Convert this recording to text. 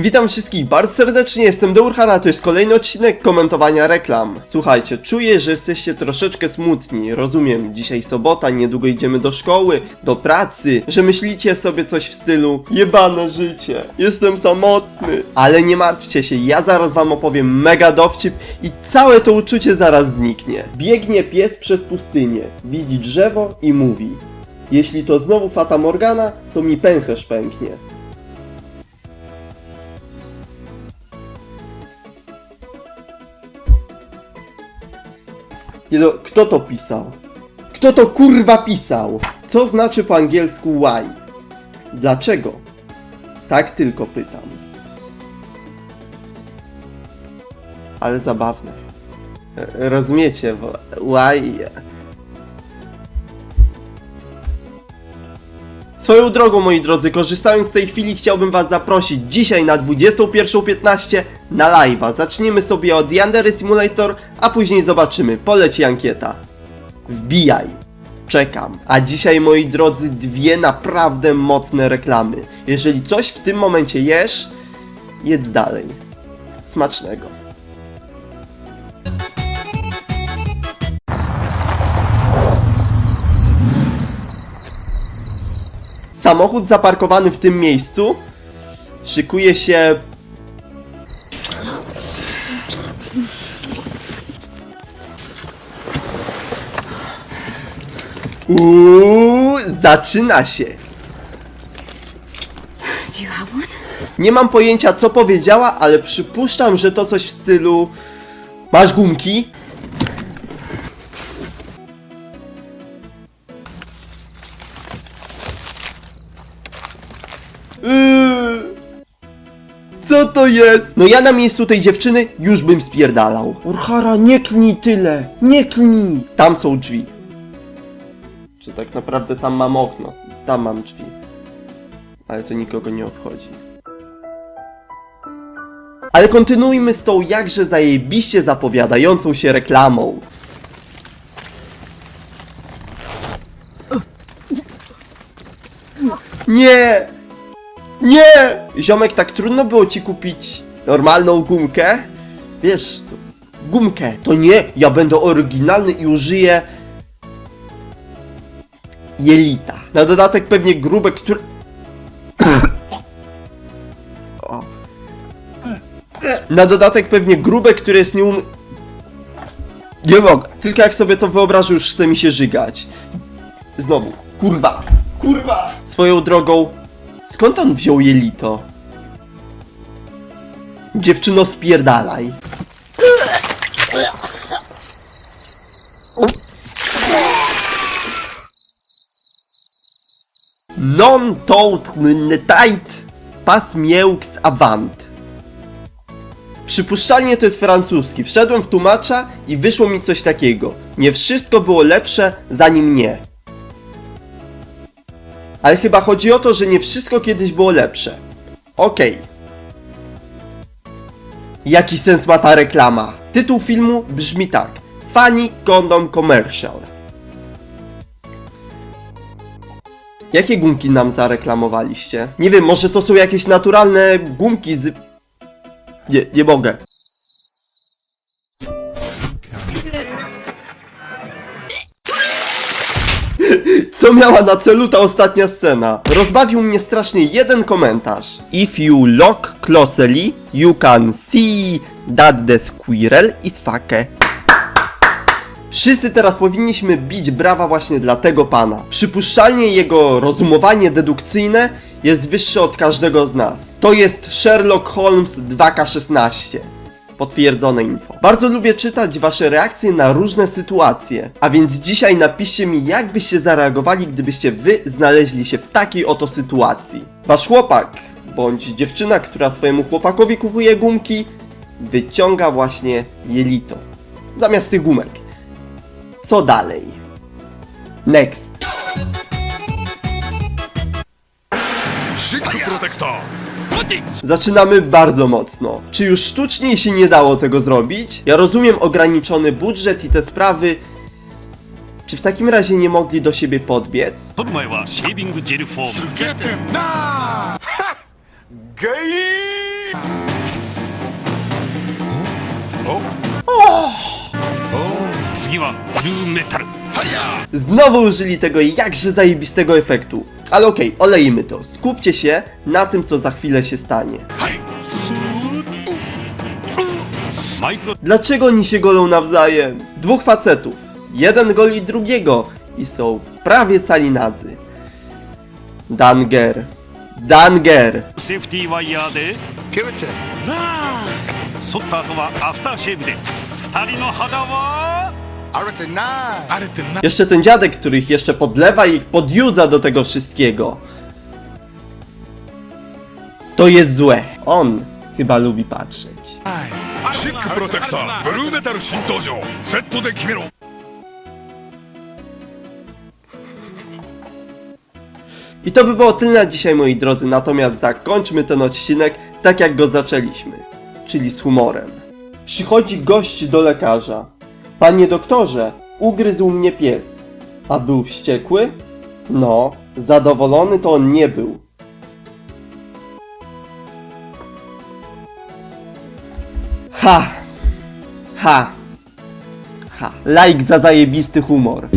Witam wszystkich bardzo serdecznie, jestem Deurhan, to jest kolejny odcinek komentowania reklam. Słuchajcie, czuję, że jesteście troszeczkę smutni, rozumiem, dzisiaj sobota, niedługo idziemy do szkoły, do pracy, że myślicie sobie coś w stylu jebane życie, jestem samotny. Ale nie martwcie się, ja zaraz wam opowiem mega dowcip i całe to uczucie zaraz zniknie. Biegnie pies przez pustynię, widzi drzewo i mówi Jeśli to znowu Fata Morgana, to mi pęcherz pęknie. Jelo, kto to pisał? Kto to kurwa pisał? Co znaczy po angielsku why? Dlaczego? Tak tylko pytam. Ale zabawne. Rozumiecie, why... Swoją drogą, moi drodzy, korzystając z tej chwili, chciałbym Was zaprosić dzisiaj na 21.15 na live'a. Zaczniemy sobie od Yandere Simulator, a później zobaczymy. Poleci ankieta. Wbijaj. Czekam. A dzisiaj, moi drodzy, dwie naprawdę mocne reklamy. Jeżeli coś w tym momencie jesz, jedz dalej. Smacznego. Samochód zaparkowany w tym miejscu szykuje się. Uuu, zaczyna się. Nie mam pojęcia co powiedziała, ale przypuszczam, że to coś w stylu. Masz gumki? Co to jest? No ja na miejscu tej dziewczyny już bym spierdalał. Urhara, nie klnij tyle, nie klnij. Tam są drzwi. Czy tak naprawdę tam mam okno? Tam mam drzwi. Ale to nikogo nie obchodzi. Ale kontynuujmy z tą jakże zajebiście zapowiadającą się reklamą. Nie! Nie! Ziomek, tak trudno było ci kupić normalną gumkę? Wiesz, gumkę. To nie, ja będę oryginalny i użyję jelita. Na dodatek pewnie grube, które... O. Na dodatek pewnie grube, które jest nieum... Nie mogę. Tylko jak sobie to wyobrażę, już chce mi się żygać. Znowu. Kurwa. Kurwa. Swoją drogą, skąd on wziął jelito? Dziewczyno, spierdalaj. Non tight pas mieux avant. Przypuszczalnie to jest francuski. Wszedłem w tłumacza i wyszło mi coś takiego. Nie wszystko było lepsze zanim nie. Ale chyba chodzi o to, że nie wszystko kiedyś było lepsze. Okej. Jaki sens ma ta reklama? Tytuł filmu brzmi tak. Funny Condom Commercial. Jakie gumki nam zareklamowaliście? Nie wiem, może to są jakieś naturalne gumki z... Nie, nie mogę. Co miała na celu ta ostatnia scena? Rozbawił mnie strasznie jeden komentarz. If you look closely, you can see that the squirrel is fake. Wszyscy teraz powinniśmy bić brawa właśnie dla tego pana. Przypuszczalnie jego rozumowanie dedukcyjne jest wyższe od każdego z nas. To jest Sherlock Holmes 2K16. Potwierdzone info. Bardzo lubię czytać wasze reakcje na różne sytuacje. A więc dzisiaj napiszcie mi, jak byście zareagowali, gdybyście wy znaleźli się w takiej oto sytuacji. Wasz chłopak, bądź dziewczyna, która swojemu chłopakowi kupuje gumki, wyciąga właśnie jelito. Zamiast tych gumek. Co dalej? Next. Szybko, protektor! Zaczynamy bardzo mocno. Czy już sztuczniej się nie dało tego zrobić? Ja rozumiem ograniczony budżet i te sprawy. Czy w takim razie nie mogli do siebie podbiec? Znowu użyli tego jakże zajebistego efektu. Ale okej, okay, olejmy to. Skupcie się na tym, co za chwilę się stanie. Dlaczego oni się golą nawzajem? Dwóch facetów. Jeden goli drugiego i są prawie cali nadzy. Danger. Danger. Safety ワイヤーで決めて。なあ。剃った後はアフターシェイブで。二人の肌は。Jeszcze ten dziadek, który ich jeszcze podlewa i ich podjudza do tego wszystkiego. To jest złe. On chyba lubi patrzeć. シックプロテクターブルーメタル新登場セットで決めろ I to by było tyle na dzisiaj, moi drodzy, natomiast zakończmy ten odcinek tak jak go zaczęliśmy, czyli z humorem. Przychodzi gość do lekarza. Panie doktorze, ugryzł mnie pies. A był wściekły? No, zadowolony to on nie był. Ha! Ha! Ha! Like za zajebisty humor.